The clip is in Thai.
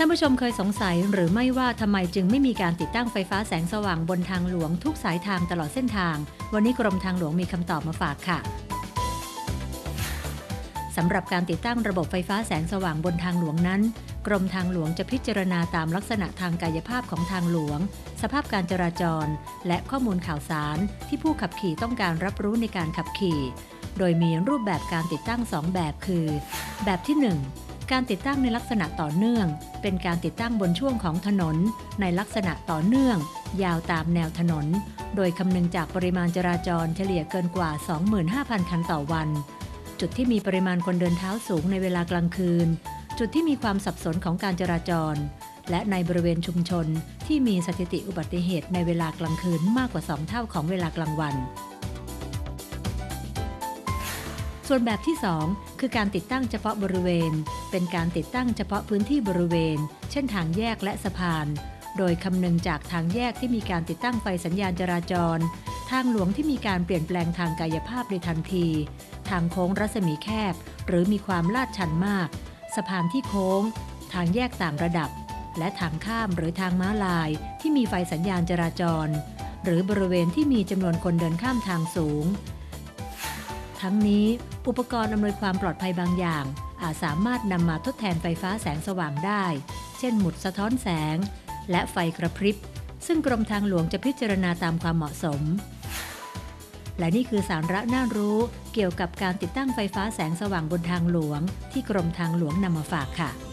ท่านผู้ชมเคยสงสัยหรือไม่ว่าทำไมจึงไม่มีการติดตั้งไฟฟ้าแสงสว่างบนทางหลวงทุกสายทางตลอดเส้นทาง วันนี้กรมทางหลวงมีคำตอบมาฝากค่ะสำหรับการติดตั้งระบบไฟฟ้าแสงสว่างบนทางหลวงนั้น กรมทางหลวงจะพิจารณาตามลักษณะทางกายภาพของทางหลวง สภาพการจราจร และข้อมูลข่าวสาร ที่ผู้ขับขี่ต้องการรับรู้ในการขับขี่ โดยมีรูปแบบการติดตั้ง 2 แบบคือ แบบที่ 1 การติดตั้งในลักษณะต่อเนื่อง เป็นการติดตั้งบนช่วงของถนน ในลักษณะต่อเนื่อง ยาวตามแนวถนน โดยคำนึงจากปริมาณจราจรเฉลี่ยเกินกว่า 25,000 คันต่อวัน จุดที่มีปริมาณคนเดินเท้าสูงในเวลากลางคืน จุดที่มีความสับสนของการจราจร และในบริเวณชุมชนที่มีสถิติอุบัติเหตุในเวลากลางคืนมากกว่า 2 เท่าของเวลากลางวัน ส่วนแบบที่ 2 คือการติดตั้งเฉพาะบริเวณ เป็นการติดตั้งเฉพาะพื้นที่บริเวณ เช่นทางแยกและสะพาน โดยคำนึงจากทางแยกที่มีการติดตั้งไฟสัญญาณจราจร ทางหลวงที่มีการเปลี่ยนแปลงทางกายภาพในทันที ทางโค้งรัศมีแคบ หรือมีความลาดชันมาก สะพานที่โค้ง ทางแยกต่างระดับ และทางข้ามหรือทางม้าลายที่มีไฟสัญญาณจราจร หรือบริเวณที่มีจำนวนคนเดินข้ามทางสูง ทั้งนี้ อุปกรณ์อำนวยความปลอดภัยบางอย่าง อาจสามารถนำมาทดแทนไฟฟ้าแสงสว่างได้ เช่นหมุดสะท้อนแสง และไฟกระพริบ ซึ่งกรมทางหลวงจะพิจารณาตามความเหมาะสม และนี่คือสาระน่ารู้เกี่ยวกับการติดตั้งไฟฟ้าแสงสว่างบนทางหลวง ที่กรมทางหลวงนำมาฝากค่ะ